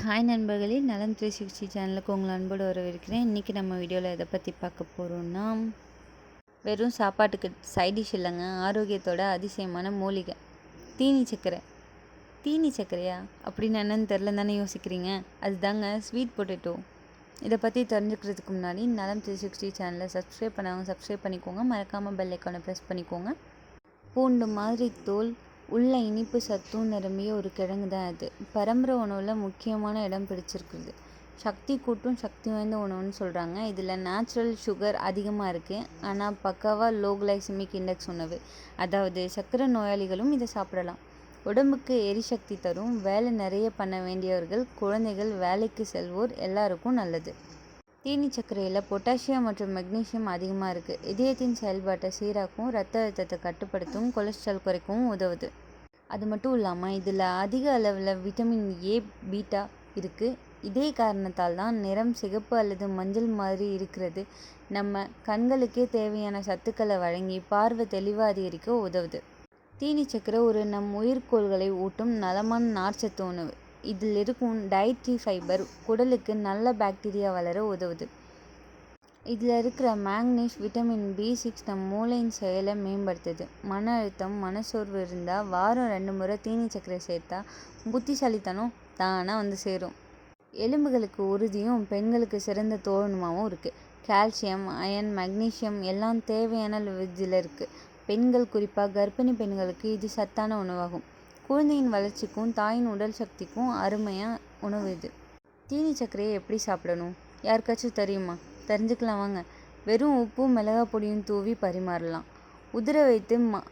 Hi நண்பர்களே நலம் three sixty சேனலுக்கு உங்களை அன்போடு வரவேற்கிறேன். இன்றைக்கி நம்ம வீடியோவில் எதை பற்றி பார்க்க போகிறோம்னா வெறும் சாப்பாட்டுக்கு சைட் டிஷ் இல்லைங்க ஆரோக்கியத்தோட அதிசயமான மூலிகை தீனி சக்கரை தீனி சர்க்கரையா? அப்படின்னு என்னன்னு தெரில தானே யோசிக்கிறீங்க. அதுதாங்க ஸ்வீட் பொட்டேட்டோ இதை பற்றி தெரிஞ்சுக்கிறதுக்கு முன்னாடி நலம் த்ரீ சிக்ஸ்டி சேனலை சப்ஸ்கிரைப் பண்ணவங்க சப்ஸ்கிரைப் பண்ணிக்கோங்க. மறக்காமல் பெல் ஐக்கானை ப்ரெஸ் பண்ணிக்கோங்க. பூண்டு மாதிரி தோல் உள்ள இனிப்பு சத்தும் நிரம்பிய ஒரு கிழங்கு தான் அது. பரம்பரை உணவில் முக்கியமான இடம் பிடிச்சிருக்குது சக்தி கூட்டும் சக்தி வாய்ந்த உணவுன்னு சொல்கிறாங்க இதில் நேச்சுரல் சுகர் அதிகமாக இருக்குது ஆனால் பக்காவாக லோ கிளைசமிக் இண்டெக்ஸ் உணவு. அதாவது சர்க்கரை நோயாளிகளும் இதை சாப்பிடலாம். உடம்புக்கு எரிசக்தி தரும். வேலை நிறைய பண்ண வேண்டியவர்கள் குழந்தைகள் வேலைக்கு செல்வோர் எல்லாருக்கும் நல்லது. தீனி சர்க்கரையில் பொட்டாசியம் மற்றும் மெக்னீசியம் அதிகமாக இருக்குது இதயத்தின் செயல்பாட்டை சீராக்கும் ரத்த அழுத்தத்தை கட்டுப்படுத்தும் கொலஸ்ட்ரால் குறைக்கவும் உதவுது. அது மட்டும் இல்லாமல் இதில் அதிக அளவில் விட்டமின் ஏ பீட்டா இருக்குது இதே காரணத்தால் தான் நிறம் சிகப்பு அல்லது மஞ்சள் மாதிரி இருக்கிறது. நம்ம கண்களுக்கே தேவையான சத்துக்களை வழங்கி பார்வை தெளிவாக அதிகரிக்க உதவுது. தீனி சக்கரை ஒரு நம் உயிர்கோள்களை ஊட்டும் நலமான நார்ச்சத்து உணவு. இதில் இருக்கும் டயட்ரி ஃபைபர் குடலுக்கு நல்ல பாக்டீரியா வளர உதவுது. இதில் இருக்கிற மேங்னீஸ் விட்டமின் பி சிக்ஸ் நம் மூளையின் செயலை மேம்படுத்துது. மன அழுத்தம் மனசோர்வு இருந்தால் வாரம் ரெண்டு முறை தீனி சக்கரை சேர்த்தா புத்திசாலித்தனம் தானாக வந்து சேரும். எலும்புகளுக்கு உறுதியும் பெண்களுக்கு சிறந்த தோழனுமாகவும் இருக்குது கால்சியம் அயன் மக்னீஷியம் எல்லாம் தேவையான இதில் இருக்குது பெண்கள் குறிப்பாக கர்ப்பிணி பெண்களுக்கு இது சத்தான உணவாகும். குழந்தையின் வளர்ச்சிக்கும் தாயின் உடல் சக்திக்கும் அருமையாக உணவு இது. தீனி சர்க்கரையை எப்படி சாப்பிடணும்? யாருக்காச்சும் தெரியுமா? தெரிஞ்சுக்கலாம் வாங்க. வெறும் உப்பும் மிளகா பொடியும் தூவி பரிமாறலாம். உதிர வைத்து ம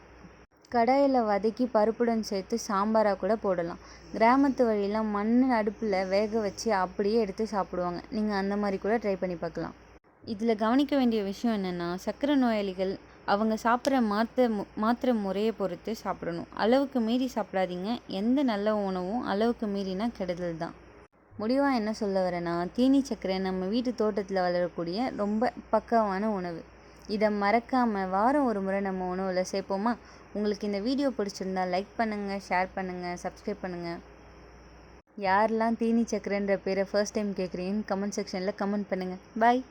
கடாயில் வதக்கி பருப்புடன் சேர்த்து சாம்பாராக கூட போடலாம். கிராமத்து வழியில் மண் அடுப்பில் வேக வச்சு அப்படியே எடுத்து சாப்பிடுவாங்க. நீங்கள் அந்த மாதிரி கூட ட்ரை பண்ணி பார்க்கலாம். இதில் கவனிக்க வேண்டிய விஷயம் என்னென்னா சர்க்கரை நோயாளிகள் அவங்க சாப்பிட்ற மாத்திரை மாத்திரை முறையை பொறுத்து சாப்பிடணும். அளவுக்கு மீறி சாப்பிடாதீங்க. எந்த நல்ல உணவும் அளவுக்கு மீறினா கெடுதல் தான். முடிவாக என்ன சொல்ல வரேன்னா தீனி சக்கரை நம்ம வீட்டு தோட்டத்தில் வளரக்கூடிய ரொம்ப பக்கமான உணவு. இதை மறக்காமல் வாரம் ஒரு முறை நம்ம உணவில் சேர்ப்போமா? உங்களுக்கு இந்த வீடியோ பிடிச்சிருந்தா லைக் பண்ணுங்கள் ஷேர் பண்ணுங்கள் சப்ஸ்கிரைப் பண்ணுங்கள் யாரெல்லாம் தீனி சக்கரைன்ற பேரை ஃபர்ஸ்ட் டைம் கேட்குறீங்கன்னு கமெண்ட் செக்ஷனில் கமெண்ட் பண்ணுங்கள் பாய்